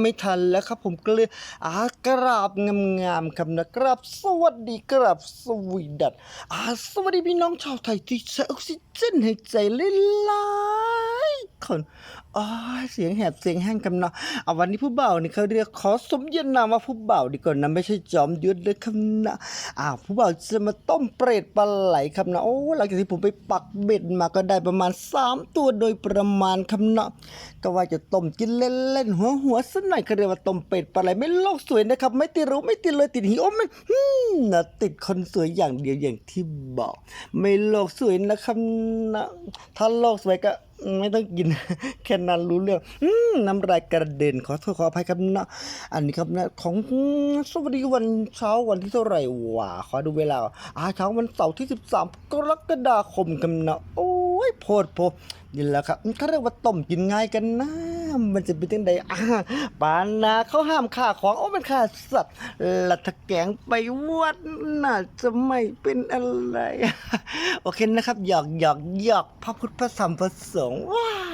ไม่ทันแล้วครับผมก็เลยอากราบงามๆครับนะครับ สวัสดีครับสวีดัตอาสวัสดีพี่น้องชาวไทยที่ใช้ออกซิเจนให้ใจหลายๆ คนอ๋อเสียงแหบเสียงแห้งกันเนาะเอาวันนี้ผู้บ่าวนี่เขาเรียกขอสมญานามว่าผู้บ่าวดีกว่านะไม่ใช่จอมยุทธเลยครับนะอ้าวผู้บ่าวจะมาต้มเปรตปลาไหลครับนะโอ้หลังจากที่ผมไปปักเบ็ดมาก็ได้ประมาณ 3 ตัวโดยประมาณครับนะก็ว่าจะต้มกินเล่นๆหัวหัวๆสักหน่อยก็เรียกว่าต้มเป็ดปลาไหลไม่โลกสวยนะครับ ไม่ติดรู้ไม่ติดเลยติดหิวโอ้ไม่ฮึมนะติดคนสวยอย่างเดียวอย่างที่บอก ไม่โลกสวยนะครับนะถ้าโลกสวยก็ ไม่ต้องกิน แค่นั้นรู้เรื่องอืมน้ำลายกระเด็นขอโทษขออภัยครับนะอันนี้ครับนะของสวัสดีวันเช้าวันที่เท่าไหร่วะขอดูเวลาอ่าเช้าวันเสาร์ที่ 13 กรกฎาคมกันนะโอ้ยโพดโพดนี่แหละครับเขาเรียกว่าต้มกินง่ายกันนะ มันจะเป็นยังไงอ่าปานาเขาห้ามฆ่าของโอ้มันฆ่าสัตว์ละถ้าแกงไปวัดน่าจะไม่เป็นอะไร โอเคนะครับหยอกหยอกหยอกพระพุทธพระธรรมพระสงฆ์ว้า